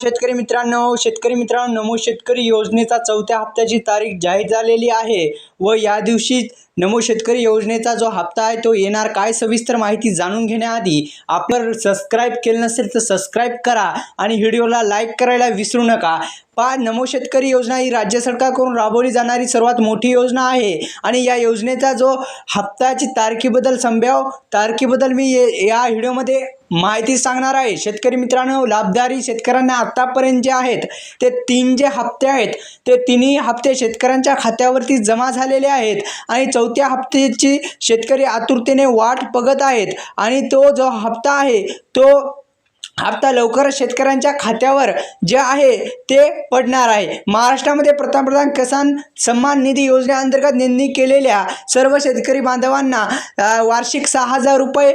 शेतकरी मित्रांनो शेतकरी मित्रांनो नमो शेतकरी योजनेचा चौथ्या हप्त्याची तारीख जाहीर झालेली आहे व या दिवशी नमो शेतकरी योजनेचा जो हप्ता आहे तो येणार काय सविस्तर माहिती जाणून घेण्याआधी आपण सबस्क्राईब केलं नसेल तर सबस्क्राईब करा आणि व्हिडिओला लाईक करायला विसरू नका. पा नमो शेतकरी योजना ही राज्य सरकारकडून राबवली जाणारी सर्वात मोठी योजना आहे आणि या योजनेचा जो हप्त्याची तारखेबद्दल संभाव्य तारखेबद्दल मी ये- या व्हिडिओमध्ये माहिती सांगणार आहे. शेतकरी मित्रांनो लाभदारी शेतकऱ्यांना आत्तापर्यंत जे आहेत ते तीन जे हप्ते आहेत ते तिन्ही हप्ते शेतकऱ्यांच्या खात्यावरती जमा झालेले आहेत आणि चौथ्या हप्त्याची शेतकरी आतुरतेने वाट बघत आहेत आणि तो जो हप्ता आहे तो हप्ता लवकरच शेतकऱ्यांच्या खात्यावर जे आहे ते पडणार आहे. महाराष्ट्रामध्ये पंतप्रधान किसान सन्मान निधी योजनेअंतर्गत नोंदणी केलेल्या सर्व शेतकरी बांधवांना वार्षिक सहा हजार रुपये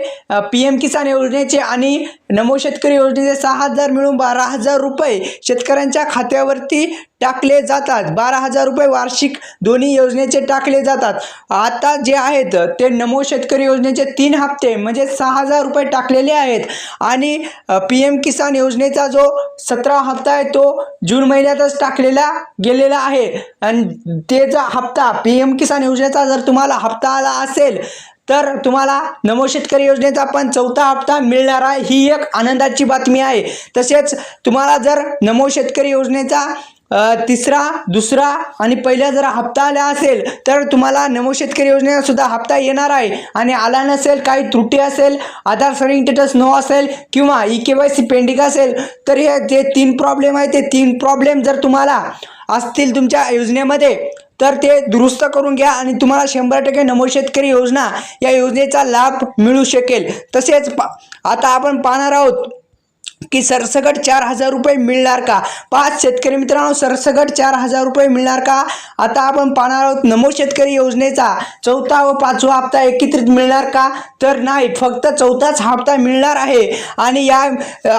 पी एम किसान योजनेचे आणि नमो शेतकरी योजनेचे सहा हजार मिळून बारा हजार रुपये शेतकऱ्यांच्या खात्यावरती टाकले जातात. बारा हजार रुपये वार्षिक दोन्ही योजनेचे टाकले जातात. आता जे आहेत ते नमो शेतकरी योजनेचे तीन हप्ते म्हणजे सहा हजार रुपये टाकलेले आहेत. आणि पी एम किसान योजनेचा जो सतरा हप्ता आहे तो जून महिन्यातच टाकलेला गेलेला आहे. आणि तेचा हप्ता पी एम किसान योजनेचा जर तुम्हाला हप्ता आला असेल तर तुम्हाला नमो शेतकरी योजनेचा पण चौथा हप्ता मिळणार आहे. ही एक आनंदाची बातमी आहे. तसेच तुम्हाला जर नमो शेतकरी योजनेचा तिसरा दुसरा आणि पहिला जर हप्ता आला असेल तर तुम्हाला नमो शेतकरी योजनेसुद्धा हप्ता येणार आहे. आणि आला नसेल काही त्रुटी असेल आधार सर्टिफिकेट स्टेटस नो असेल किंवा E K Y C pending असेल तर हे जे तीन प्रॉब्लेम आहे ते तीन प्रॉब्लेम जर तुम्हाला असतील तुमच्या योजनेमध्ये तर ते दुरुस्त करून घ्या आणि तुम्हाला शंभर टक्के नमो शेतकरी योजना या योजनेचा लाभ मिळू शकेल. तसेच पा आता आपण पाहणार आहोत की सरसगट चार हजार रुपये मिळणार का? पाच शेतकरी मित्रांनो सरसगट चार हजार रुपये मिळणार का? आता आपण पाहणार आहोत नमो शेतकरी योजनेचा चौथा व पाचवा हप्ता एकत्रित मिळणार का? तर नाही फक्त चौथाच हप्ता मिळणार आहे. आणि या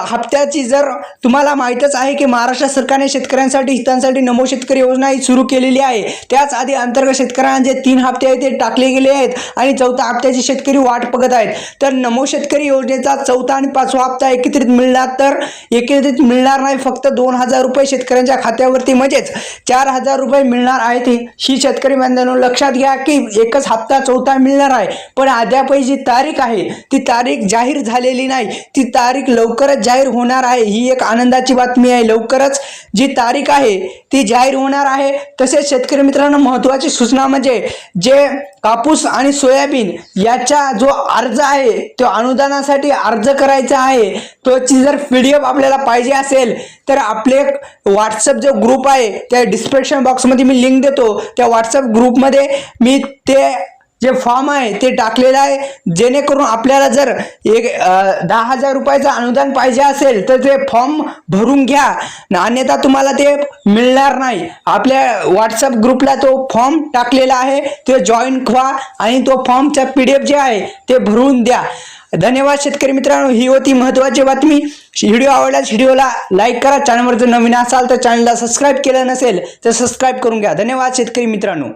हप्त्याची जर तुम्हाला माहीतच आहे की महाराष्ट्र सरकारने शेतकऱ्यांसाठी हितांसाठी नमो शेतकरी योजना ही सुरू केलेली आहे. त्याच आधी अंतर्गत शेतकऱ्यांना जे तीन हप्ते आहेत ते टाकले गेले आहेत आणि चौथा हप्त्याची शेतकरी वाट बघत आहेत. तर नमो शेतकरी योजनेचा चौथा आणि पाचवा हप्ता एकत्रित मिळणार तर एकत्रित मिळणार नाही. फक्त दोन हजार रुपये शेतकऱ्यांच्या खात्यावरती म्हणजेच चार हजार रुपये मिळणार आहेत ही- शेतकरी बांधवांनो लक्षात घ्या की एकच हप्ता चौथा मिळणार आहे. पण अद्यापही जी तारीख आहे ती तारीख जाहीर झालेली नाही. ती तारीख लवकरच जाहीर होणार आहे. ही एक आनंदाची बातमी आहे. लवकरच जी तारीख आहे ती जाहीर होणार आहे. तसेच शेतकरी मित्रांनो महत्त्वाची सूचना म्हणजे जे कापूस आणि सोयाबीन याचा जो अर्ज आहे तो अनुदानासाठी अर्ज करायचा आहे. तो जर पी डी एफ आपल्याला पाहिजे असेल तर आपले व्हॉट्सअप जो ग्रुप आहे त्या डिस्क्रिप्शन बॉक्समध्ये मी लिंक देतो. त्या व्हॉट्सअप ग्रुपमध्ये मी ते जे फॉर्म आहे ते टाकलेलं आहे. जेणेकरून आपल्याला जर एक दहा हजार रुपयाचं अनुदान पाहिजे असेल तर ते फॉर्म भरून घ्या. अन्यथा तुम्हाला ते मिळणार नाही. आपल्या व्हॉट्सअप ग्रुपला तो फॉर्म टाकलेला आहे ते जॉईन व्हा आणि तो फॉर्मचा पी डी एफ जे आहे ते भरून द्या. धन्यवाद शेतकरी मित्रांनो. ही होती महत्त्वाची बातमी. व्हिडिओ आवडल्यास व्हिडिओला लाईक करा. चॅनलवर जर नवीन असाल तर चॅनलला सबस्क्राईब केलं नसेल तर सबस्क्राईब करून घ्या. धन्यवाद शेतकरी मित्रांनो.